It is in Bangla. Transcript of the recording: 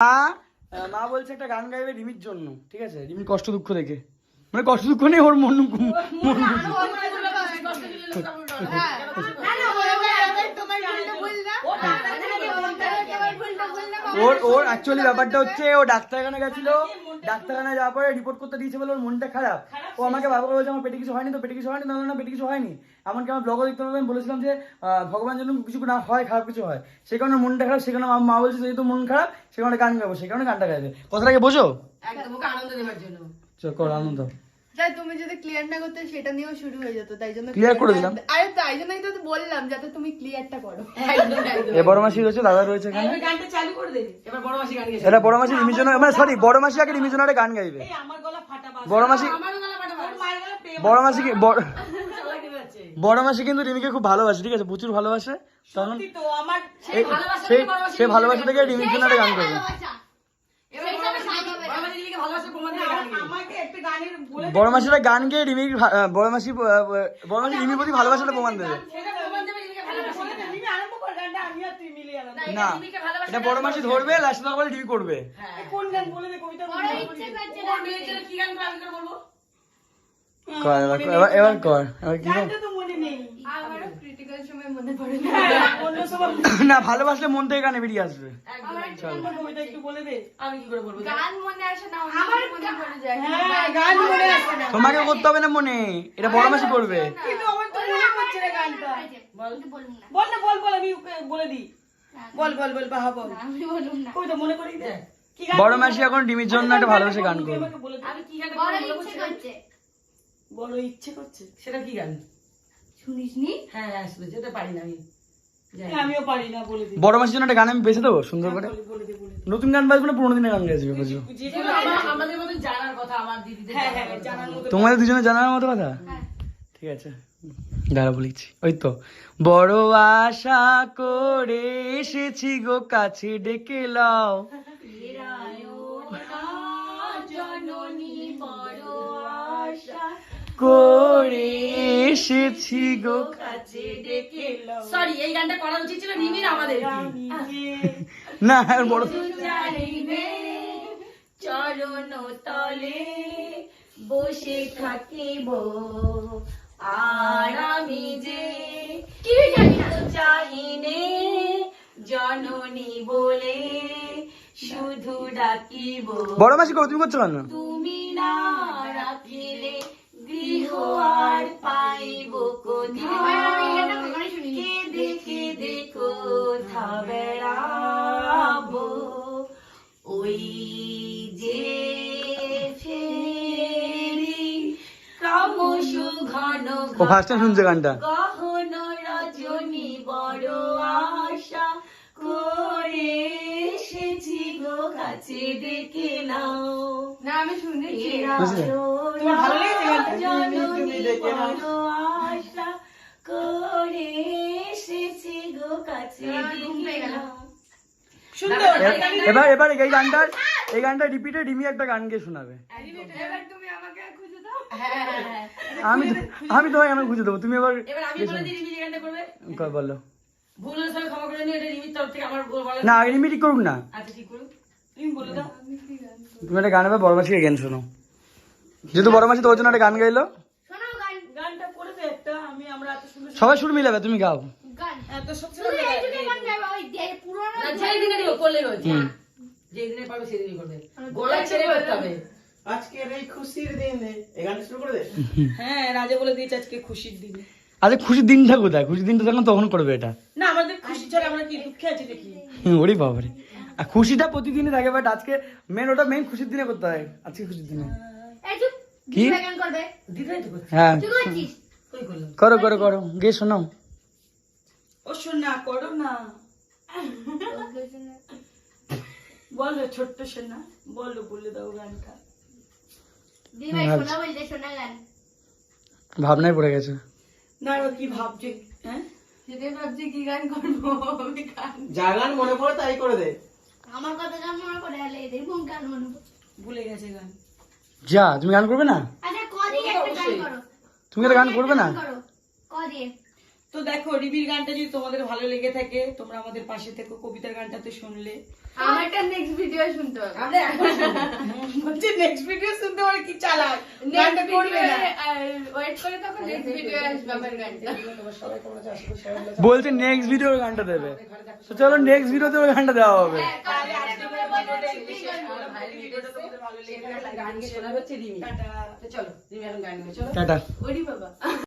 মা মা বলছে একটা গান গাইবে রিমির জন্য ঠিক আছে? রিমির কষ্ট দুঃখ দেখে। মানে কষ্ট দুঃখ নেই ওর মন মন ওর ওর অ্যাকচুয়ালি ব্যাপারটা হচ্ছে ও ডাক্তারখানা গেছিল ডাক্তারখানা যাওয়ার পরে রিপোর্ট করতে দিয়েছে বলে ওর মনটা খারাপ। ও আমাকে বাবাকে বলছে আমার পেটে কিছু হয়নি তো পেটে কিছু হয়নি? না না পেটে কিছু হয়নি। এমনকি আমার ব্লগও দেখতে পাবেন বলেছিলাম যে ভগবান যেন কিছু না হয় খারাপ কিছু হয়। সে কারণে মনটা খারাপ সেই কারণে মা বলছে যেহেতু মন খারাপ সেই কারণে গান গাবো। সে কারণে গানটা গাইবে। কথাটাকে বোঝো? একদম ওকে আনন্দ দেওয়ার জন্য। চল কর আনন্দ। যাই তুমি যদি ক্লিয়ার না করতে সেটা নিয়েও শুরু হয়ে যেত তাই জন্য Clear করে দিলাম। আরে তাই জন্যই তো বললাম যাতে তুমি ক্লিয়ারটা করো। একদম একদম। এ বড় মাসি রয়েছে দাদা রয়েছে এখানে। গানটা চালু করে দে এবার বড় মাসি গান গেছে এটা বড় মাসি রিমির মানে সরি বড় মাসি আগে রিমির জন্য গান গাইবে। আমার গলা ফাটা বড় মাসি আমারও গলা ফাটা বাজ মায়ের গলা পেয়ে বড় মাসি কি বড় বড় মাসি কিন্তু রিমিকে খুব ভালোবাসে ঠিক আছে? প্রচুর ভালোবাসে। তখন সত্যি তো আমার এই- সে ভালোবাসা থেকে রিমির জন্য একটা গান করবে। বড় মাসিরা গান গেয়ে রিমির বড় মাসি বড় মাসি রিমির প্রতি ভালোবাসাটা প্রমাণ দেবে। সেটা প্রমাণ দেবে দিদিকে ভালোবাসা তুমি আরম্ভ কর গানটা আমি আর তুই মিলে গেলাম না এটা বড় মাসি ধরবে লাস্ট তখন রিমি করবে। কোন গান বলে দে কবিতা বলে দে। কোন মেয়েছেলে কি গান আমি করে এবার এবার- কর এবার কি কর? গানটা তো মনে নেই। আমারও ক্রিটিক্যাল সময় মনে পড়ে না। ভালোবাসলে মন থেকে গানে বেরিয়ে আসবে। একদম কবিতা একটু বলে দে আমি কি করে বলব? গান আসে না আমার পড়ে যায়। হ্যাঁ গান মনে আসে না। তোমাকে করতে হবে না মনে? এটা বড় মাসি করবে। কিন্তু আমার তো মনে পড়ছে না গানটা। বল। বল না বল বল আমি বলে দিই। বল বল বল বাহা বল। আমি বলুন না। কবিতা মনে করি দে। কি গান বড় মাসি এখন ডিমির জন্য একটা ভালোবাসে গান করবে। আমি কি গান বড় ইচ্ছে করছে। সেটা কি গান? শুনিসনি? হ্যাঁ হ্যাঁ শুনেছি। ওটা পারি না আমি। আমিও পারি না বলে দিই বড় মাসির জন্য একটা গান আমি বেছে দেবো সুন্দর করে। বলে দে নতুন গান বাজবে না পুরোনো দিনের গান গাইবে বুঝো যেগুলো আমার- আমাদের মতন জানার কথা আমার দিদিদের হ্যাঁ হ্যাঁ জানার মতো তোমাদের দুজনে জানার মতো কথা? ঠিক আছে। দাঁড়া বলেছি ওই তো। বড় আশা করে এসেছি গো কাছে ডেকে লাও। করে এসেছি গো সরি এই গানটা করা উচিত ছিল রিমির আমাদের। না আর বড় চরণ তলে বসে থাকিব। আর আমি যে কি জানি না চাহিনে জননী বলে শুধু ডাকিব। বড় মাসি তুমি করছ কেন? আর পাইব কেঁদে কেঁদে কোথা বেড়াবো ওই যে ফেরি ক্রমশ ঘন ও ফার্স্ট টাইম শুনছে গানটা। গহন রজনী বড় আশা করে এসেছি গো কাছে ডেকে নাও। না আমি শুনেছি। করে এসেছি গো কাছে এবার এবার এই গানটার এই গানটা রিপিটে রিমি একটা গান গিয়ে শোনাবে। এবার আমি আমি তোমায় আমি খুঁজে দেবো তুমি এবার এবার আমি বলে দিই রিমি যে গানটা করবে। কর বলো। ভুল হলে সবাই ক্ষমা করে নিও এটা রিমির তরফ থেকে আমার বলা না রিমি ঠিক করুক না। আচ্ছা ঠিক করুন তুমি বলে দাও। তুমি একটা গান হবে বড় মাসিকে গান শোনো যেহেতু বড় মাসি তোর জন্য একটা গান গাইলো? সবাই সুর মিলাবে তুমি গাও। খুশির হ্যাঁ আজকে খুশির দিন। খুশির দিনটা কোথায়? খুশির দিনটা যখন তখন করবে এটা। না আমাদের খুশি ছাড়া আমরা কি দুঃখে আছি দেখি। ওরে বাবারে। আর খুশিটা প্রতিদিনই থাকে বাট আজকে মেন ওটা মেন খুশির দিনে করতে হয়। আজকে খুশির দিনে। কি? গান করবে দিদাই তো করছে হ্যাঁ। তুই করছিস? কই করো করো করো। গিয়ে শোনাও। ও সোনা করো না। বলো ছোট্ট সোনা বলো বলে দাও গানটা। শোনা শোনা গান। ভাবনায় পড়ে গেছে। না কি ভাবছে হ্যাঁ? ভাবছি কি গান করব? যা গান মনে পড়ে তাই করে দে। আমার কথা গান মনে করে হলে এদের কোন গান মনে পড়ে? ভুলে গেছে গান। যা তুমি গান করবে না? আচ্ছা কদি একটা গান করো? তুমি গান করবে না? তো দেখো রিবির গানটা যদি তোমাদের ভালো লেগে থাকে তোমরা আমাদের পাশে থেকো কবিতার গানটা তো শুনলে। আমারটা নেক্সট ভিডিও শুনতে হবে। আমরা বলছি নেক্সট ভিডিও শুনতে পারে কি চালাক? গানটা নেক্সট করবে না। ওয়েট করে তখন নেক্সট ভিডিও আসবে আমার গানটা। বলছে নেক্সট ভিডিওর গানটা দেবে। তো চলো নেক্সট ভিডিওতে ওই গানটা দেওয়া হবে তাহলে আজকে ভিডিওটা এখানে শেষ করলাম। ভাইয়ের ভিডিওটা তোমাদের গান শোনা হচ্ছে রিমি। চলো রিমি এখন গান গাই চলো। টাটা। ওরি বাবা।